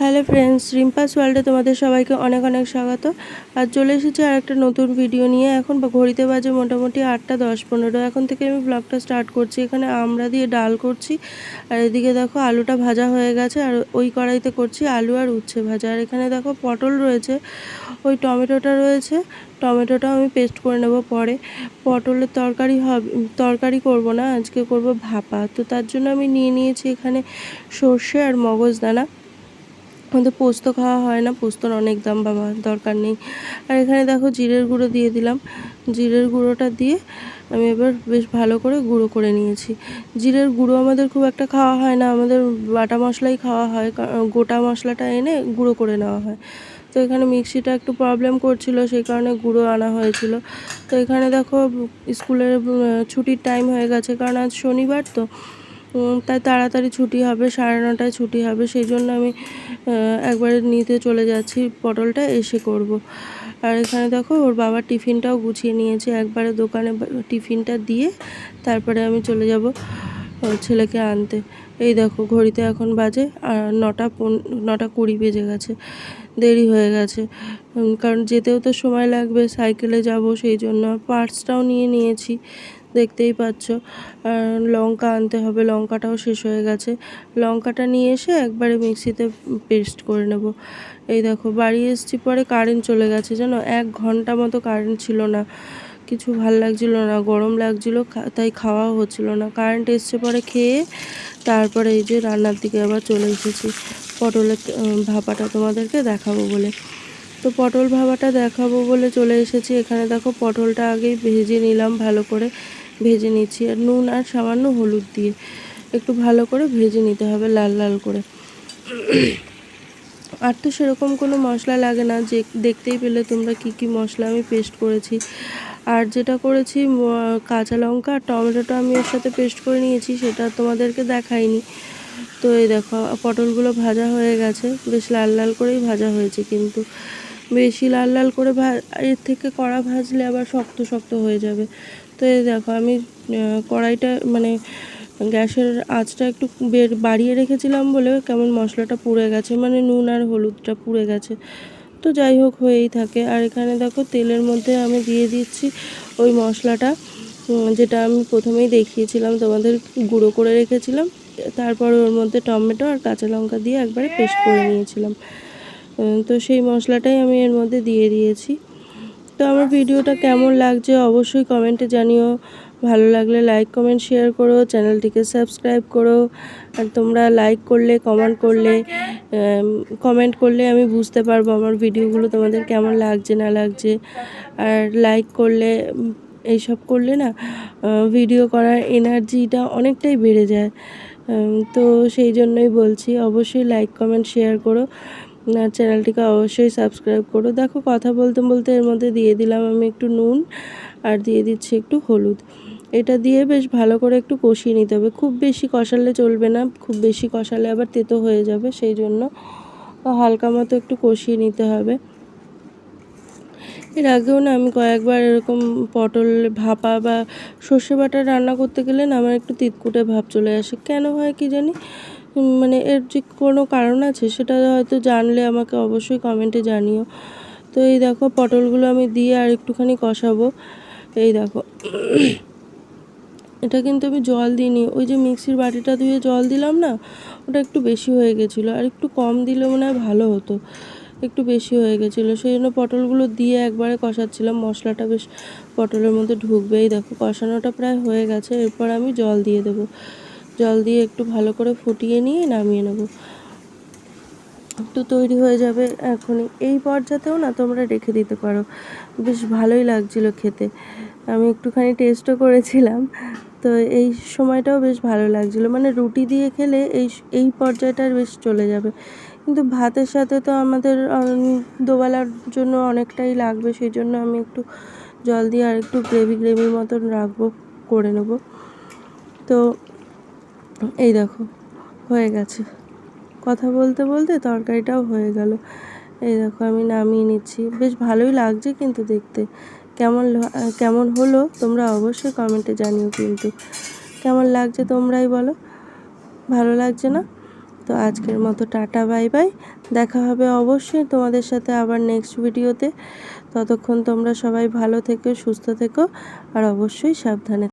Hello friends রিম্পাস ওয়ার্ল্ডে তোমাদের সবাইকে অনেক অনেক স্বাগত। আর চলে এসেছি আর একটা নতুন ভিডিও নিয়ে। এখন ঘড়িতে বাজে মোটামুটি আটটা দশ পনেরো। এখন থেকে আমি ব্লগটা স্টার্ট করছি। এখানে আমরা দিয়ে ডাল করছি। আর এদিকে দেখো আলুটা ভাজা হয়ে গেছে। আর ওই কড়াইতে করছি আলু আর উচ্ছে ভাজা। আর এখানে দেখো পটল রয়েছে, ওই টমেটোটা রয়েছে। টমেটোটাও আমি পেস্ট করে নেব পরে। পটলের তরকারি হবে, তরকারি করব না, আজকে করব ভাপা। তো তার জন্য আমি নিয়ে নিয়েছি এখানে সর্ষে আর মগজদানা। আমাদের পোস্ত খাওয়া হয় না, পোস্তর অনেক দাম বাবা, দরকার নেই। আর এখানে দেখো জিরের গুঁড়ো দিয়ে দিলাম। জিরের গুঁড়োটা দিয়ে আমি এবার বেশ ভালো করে গুঁড়ো করে নিয়েছি। জিরের গুঁড়ো আমাদের খুব একটা খাওয়া হয় না, আমাদের বাটা মশলাই খাওয়া হয় গোটা মশলাটা এনে গুঁড়ো করে নেওয়া হয়। তো এখানে মিক্সিটা একটু প্রবলেম করছিল, সেই কারণে গুঁড়ো আনা হয়েছিল। তো এখানে দেখো, স্কুলের ছুটির টাইম হয়ে গেছে, কারণ আজ শনিবার তো। তাই তাড়াতাড়ি ছুটি হবে, সাড়ে নটায় ছুটি হবে সেই জন্য আমি একবারে নিতে চলে যাচ্ছি পটলটা, এসে করব। আর এখানে দেখো, ওর বাবার টিফিনটাও গুছিয়ে নিয়েছে, একবারে দোকানে টিফিনটা দিয়ে তারপরে আমি চলে যাব ছেলেকে আনতে। এই দেখো, ঘড়িতে এখন বাজে, আর নটা নটা কুড়ি বেজে গেছে, দেরি হয়ে গেছে। কারণ যেতেও তো সময় লাগবে, সাইকেলে যাব, সেই জন্য পার্টসটাও নিয়ে নিয়েছি। দেখতেই পাচ্ছ। লঙ্কা আনতে হবে, লঙ্কাটাও শেষ হয়ে গেছে। লঙ্কাটা নিয়ে এসে একবারে মিক্সিতে পেস্ট করে নেব। এই দেখো, বাড়ি এসেছি পরে কারেন্ট চলে গেছে, জানো? এক ঘণ্টা মতো কারেন্ট ছিল না। কিছু ভালো লাগছিল না, গরম লাগছিল তাই খাওয়াও হচ্ছিল না। কারেন্ট এসছে পরে খেয়ে তারপরে এই যে রান্নার দিকে আবার চলে এসেছি। পটলের ভাপাটা তোমাদেরকে দেখাবো বলে। তো পটল ভাবাটা দেখাবো বলে চলে এসেছি। এখানে দেখো পটলটা আগেই ভেজে নিলাম ভালো করে। ভেজে নিচ্ছি। আর নুন আর সামান্য হলুদ দিয়ে একটু ভালো করে ভেজে নিতে হবে লাল লাল করে। আর তো সেরকম কোনো মশলা লাগে না। যে দেখতেই পেলে তোমরা কি কি মশলা আমি পেস্ট করেছি। আর যেটা করেছি কাঁচা লঙ্কা আর টমেটোটা আমি ওর সাথে পেস্ট করে নিয়েছি, সেটা তোমাদেরকে দেখাইনি। তো এই দেখো, পটলগুলো ভাজা হয়ে গেছে। বেশ লাল লাল করেই ভাজা হয়েছে কিন্তু বেশি লাল লাল করে ভা, এর থেকে কড়া ভাজলে আবার শক্ত শক্ত হয়ে যাবে। তো দেখো, আমি কড়াইটা মানে গ্যাসের আঁচটা একটু বের, বাড়িয়ে রেখেছিলাম বলে কেমন মশলাটা পুড়ে গেছে মানে নুন আর হলুদটা পুড়ে গেছে। তো যাই হোক, হয়েই থাকে। আর এখানে দেখো, তেলের মধ্যে আমি দিয়ে দিচ্ছি ওই মশলাটা যেটা আমি প্রথমেই দেখিয়েছিলাম, তোমাদের গুঁড়ো করে রেখেছিলাম। তারপর ওর মধ্যে টমেটো আর কাঁচা লঙ্কা দিয়ে একবারে পেস্ট করে নিয়েছিলাম। তো সেই মশলাটাই আমি এর মধ্যে দিয়ে দিয়েছি। তো আমার ভিডিওটা কেমন লাগছে অবশ্যই কমেন্টে জানিও। ভালো লাগলে লাইক কমেন্ট শেয়ার করো, চ্যানেলটিকে সাবস্ক্রাইব করো। আর তোমরা লাইক করলে কমেন্ট করলে কমেন্ট করলে আমি বুঝতে পারব আমার ভিডিওগুলো তোমাদের কেমন লাগছে, না লাগছে। আর লাইক করলে এইসব করলে না ভিডিও করার এনার্জিটা অনেকটাই বেড়ে যায়। তো সেই জন্যই বলছি, অবশ্যই লাইক কমেন্ট শেয়ার করো। আর চ্যানেলটিকে অবশ্যই সাবস্ক্রাইব করো। দেখো, কথা বলতে বলতে এর মধ্যে দিয়ে দিলাম আমি একটু নুন আর দিয়ে দিচ্ছি একটু হলুদ। এটা দিয়ে বেশ ভালো করে একটু কষিয়ে নিতে হবে। খুব বেশি কষালে চলবে না, খুব বেশি কষালে আবার তেতো হয়ে যাবে, সেই জন্য হালকা মতো একটু কষিয়ে নিতে হবে। এর আগেও না আমি কয়েকবার এরকম পটল ভাপা বা সর্ষে বাটা রান্না করতে গেলে না আমার একটু তিতকুটে ভাব চলে আসে। কেন হয় কি জানি? মানে এর যে কোনো কারণ আছে সেটা হয়তো জানলে আমাকে অবশ্যই কমেন্টে জানিও। তো এই দেখো, পটলগুলো আমি দিয়ে আর একটুখানি কষাবো। এই দেখো, এটা কিন্তু আমি জল দিইনি। ওই যে মিক্সির বাটিটা ধুয়ে জল দিলাম না, ওটা একটু বেশি হয়ে গেছিল। আর একটু কম দিলে মনে হয় ভালো হতো, একটু বেশি হয়ে গেছিল। সেই জন্য পটলগুলো দিয়ে একবারে কষাচ্ছিলাম। মশলাটা বেশ পটলের মধ্যে ঢুকবে। এই দেখো, কষানোটা প্রায় হয়ে গেছে। এরপর আমি জল দিয়ে দেবো। জল দিয়ে একটু ভালো করে ফুটিয়ে নিয়ে নামিয়ে নেব। তো তৈরি হয়ে যাবে এখনই। এই পর্যাতেও না তোমরা রেখে দিতে পারো। বেশ ভালোই লাগছিল খেতে। আমি একটুখানি টেস্টও করেছিলাম। তো এই সময়টাও বেশ ভালো লাগছিল। মানে রুটি দিয়ে খেলে এই এই পর্যায়টার বেশ চলে যাবে। কিন্তু ভাতের সাথে তো আমাদের দুবেলার জন্য অনেকটাই লাগবে। সেই জন্য আমি একটু জল দিয়ে আর একটু গ্রেভি গ্রেভির মতন রাখব, করে নেব। তো এই দেখো, হয়ে গেছে। কথা বলতে বলতে তরকারিটাও হয়ে গেল। এই দেখো, আমি নামিয়ে নিচ্ছি। বেশ ভালোই লাগছে কিন্তু দেখতে। কেমন কেমন হলো তোমরা অবশ্যই কমেন্টে জানিও কিন্তু। কেমন লাগছে তোমরাই বলো। ভালো লাগছে না? তো আজকের মতো টাটা, বাই বাই। দেখা হবে অবশ্যই তোমাদের সাথে আবার নেক্সট ভিডিওতে ততক্ষণ তোমরা সবাই ভালো থেকো, সুস্থ থেকো, আর অবশ্যই সাবধানে